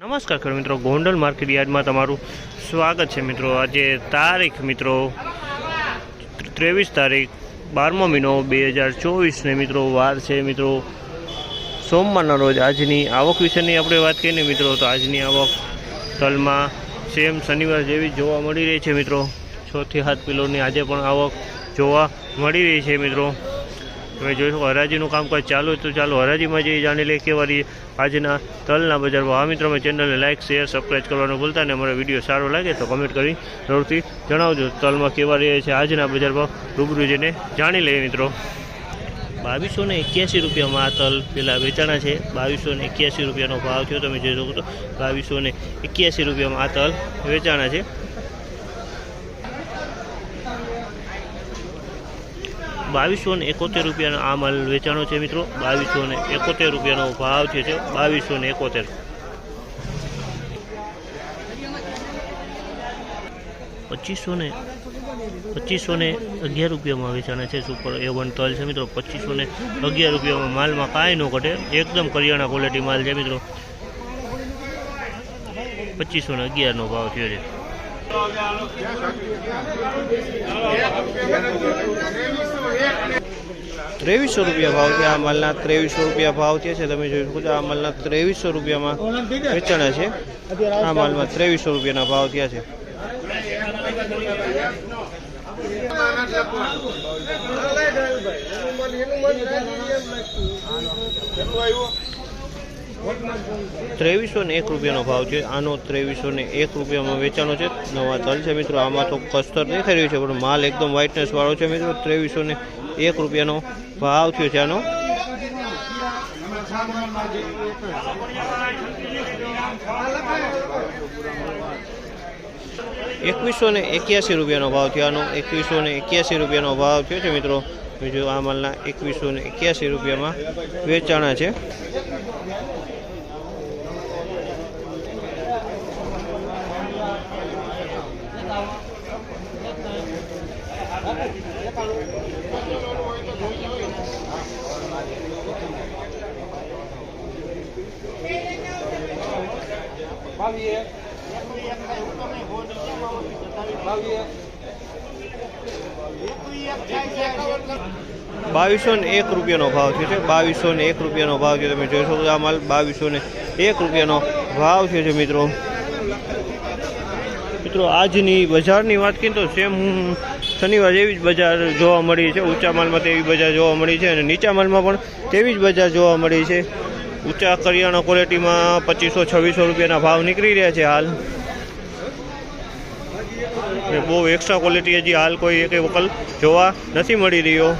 નમસ્કાર ખેડૂત મિત્રો, ગોંડલ માર્કેટ યાર્ડમાં તમારું સ્વાગત છે મિત્રો. આજે તારીખ મિત્રો ત્રેવીસ તારીખ, બારમો મહિનો બે હજાર ચોવીસને મિત્રો વાર છે મિત્રો. સોમવારના રોજ આજની આવક વિશેની આપણે વાત કરીએ મિત્રો, તો આજની આવક તલમાં સેમ શનિવાર જેવી જોવા મળી રહી છે મિત્રો. છથી સાત કિલોની આજે પણ આવક જોવા મળી રહી છે મિત્રો. તમે જોઈ શકો હરાજીનું કામકાજ ચાલુ તો ચાલો હરાજીમાં જઈ જાણી લઈએ કેવા આજના તલના બજારમાં. આ મિત્રો ચેનલને લાઇક શેર સબસ્ક્રાઈબ કરવાનું ભૂલતા ને અમારો વીડિયો સારો લાગે તો કમેન્ટ કરી જરૂરથી જણાવજો તલમાં કેવા રહે છે આજના બજારમાં. રૂબરૂ જઈને જાણી લઈએ મિત્રો. બાવીસો ને એક્યાસી રૂપિયામાં આ તલ પેલા વેચાણા છે. બાવીસો ને એક્યાસી રૂપિયાનો ભાવ થયો. તમે જોઈ શકો તો બાવીસો ને એક્યાસી રૂપિયામાં આ તલ વેચાણા છે. બાવીસો ને એકોતેર રૂપિયાનો આ માલ વેચાણો છે મિત્રો. બાવીસો ને એકોતેર રૂપિયાનો ભાવ છે છે બાવીસો ને એકોતેર. પચીસો ને પચીસો ને અગિયાર રૂપિયામાં વેચાણે છે. સુપર એ વન તલ છે મિત્રો. પચીસો ને અગિયાર રૂપિયામાં માલમાં કાંઈ ન ઘટે. એકદમ કરિયાણા ક્વોલિટી માલ છે મિત્રો. પચીસો ને અગિયારનો ભાવ થયો છે. ત્રેવીસો રૂપિયા ભાવ છે આ માલના ત્રેવીસો રૂપિયા ભાવ છે છે. તમે જોઈ શકો છો, આ માલના ત્રેવીસો રૂપિયામાં વેચાણા છે. આ માલમાં ત્રેવીસો રૂપિયાના ભાવ થયા છે. ત્રેવીસો ને એક રૂપિયાનો ભાવ છે. આનો ત્રેવીસો ને એક રૂપિયામાં વેચાણો છે. નવા તલ છે મિત્રો. આમાં તો કસ્તર દેખાઈ રહ્યું છે, પણ માલ એકદમ વ્હાઇટનેસ વાળો છે મિત્રો. ત્રેવીસો ને એક રૂપિયાનો ભાવ થયો છે આનો. એકવીસો ને એક્યાસી રૂપિયાનો ભાવ થયો આનો. એકવીસો ને એક્યાસી રૂપિયાનો ભાવ થયો છે મિત્રો. બીજું આ માલના એકવીસો ને એક્યાસી રૂપિયામાં વેચાણા છે. બાવીસો ને એક રૂપિયાનો ભાવ છે. બાવીસો ને એક રૂપિયાનો ભાવ છે તમે જોઈ શકો આ માલ બાવીસો ને એક રૂપિયાનો ભાવ છે, મિત્રો. મિત્રો, આજની બજારની વાત કરીએ તો સેમ શનિવાર એવી જ બજાર જોવા મળી છે, ઊંચા માલમાં તેવી બજાર જોવા મળી છે અને નીચા માલમાં પણ તેવી જ બજાર જોવા મળી છે. ઊંચા કરિયાણા ક્વોલિટીમાં પચીસો, છવ્વીસો રૂપિયાના ભાવ નીકળી રહ્યા છે હાલ. બહુ એક્સ્ટ્રા ક્વોલિટી હજી હાલ કોઈ એક વકલ જોવા નથી મળી રહ્યો.